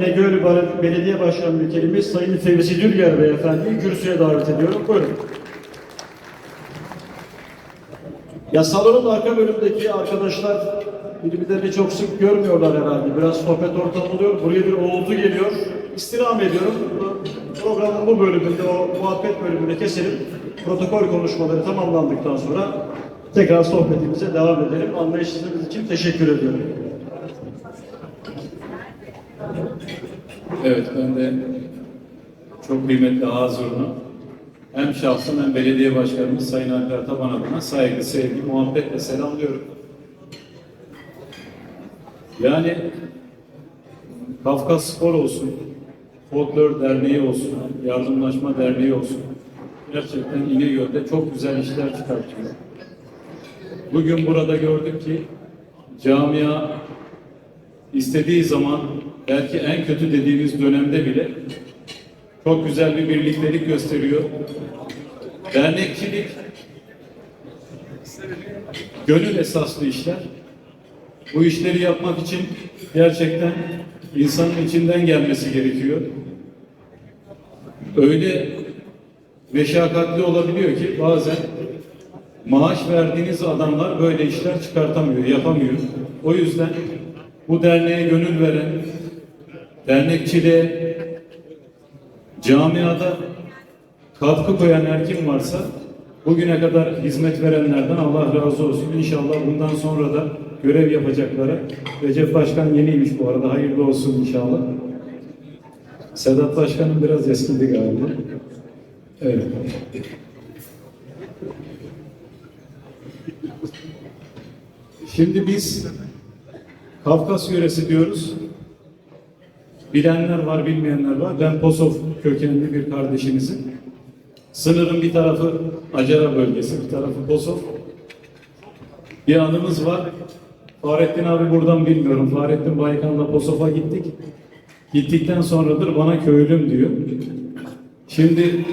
İnegöl Belediye Başkan Vekilimiz Sayın Fevzi Dülger Beyefendi'yi kürsüye davet ediyorum. Buyurun. Ya salonun arka bölümdeki arkadaşlar birbirlerini çok sık görmüyorlar herhalde. Biraz sohbet ortamı oluyor. Buraya bir uğultu geliyor. İstirham ediyorum. Programın bu bölümünde, o muhabbet bölümünde keselim. Protokol konuşmaları tamamlandıktan sonra tekrar sohbetimize devam edelim. Anlayışınız için teşekkür ediyorum. Evet ben de çok kıymetli Hazur'unu hem şahsım hem belediye başkanımız Sayın Alper Taban adına saygı, sevgi, muhabbetle selamlıyorum. Yani Kafkas Spor olsun, Folklor Derneği olsun, Yardımlaşma Derneği olsun gerçekten İnegöl'de çok güzel işler çıkartıyor. Bugün burada gördük ki camia istediği zaman belki en kötü dediğimiz dönemde bile çok güzel bir birliktelik gösteriyor. Dernekçilik gönül esaslı işler. Bu işleri yapmak için gerçekten insanın içinden gelmesi gerekiyor. Öyle meşakkatli olabiliyor ki bazen maaş verdiğiniz adamlar böyle işler çıkartamıyor, yapamıyor. O yüzden bu derneğe gönül veren, dernekçiliğe, camiada katkı koyan her kim varsa bugüne kadar hizmet verenlerden Allah razı olsun. İnşallah bundan sonra da görev yapacaklara. Recep Başkan yeniymiş bu arada. Hayırlı olsun inşallah. Sedat Başkanım biraz eskidi galiba. Evet. Şimdi biz Kafkas yöresi diyoruz. Bilenler var, bilmeyenler var. Ben Posov kökenli bir kardeşimizim. Sınırın bir tarafı Acara bölgesi, bir tarafı Posov. Bir anımız var. Fahrettin abi buradan bilmiyorum. Fahrettin Baykan'la Posof'a gittik. Gittikten sonradır bana köylüm diyor. Şimdi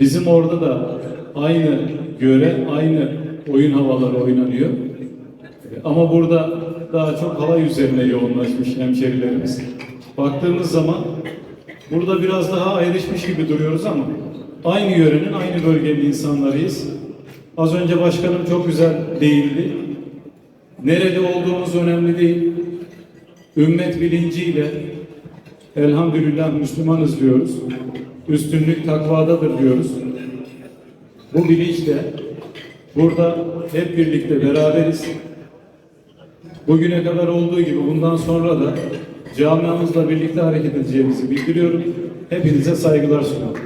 bizim orada da aynı göre, aynı oyun havaları oynanıyor. Ama burada daha çok halay üzerine yoğunlaşmış hemşerilerimiz. Baktığımız zaman burada biraz daha ayrışmış gibi duruyoruz ama aynı yörenin, aynı bölgenin insanlarıyız. Az önce başkanım çok güzel değildi. Nerede olduğumuz önemli değil. Ümmet bilinciyle elhamdülillah Müslümanız diyoruz. Üstünlük takvadadır diyoruz. Bu bilinçle burada hep birlikte beraberiz. Bugüne kadar olduğu gibi bundan sonra da camiamızla birlikte hareket edeceğimizi bildiriyorum. Hepinize saygılar sunuyorum.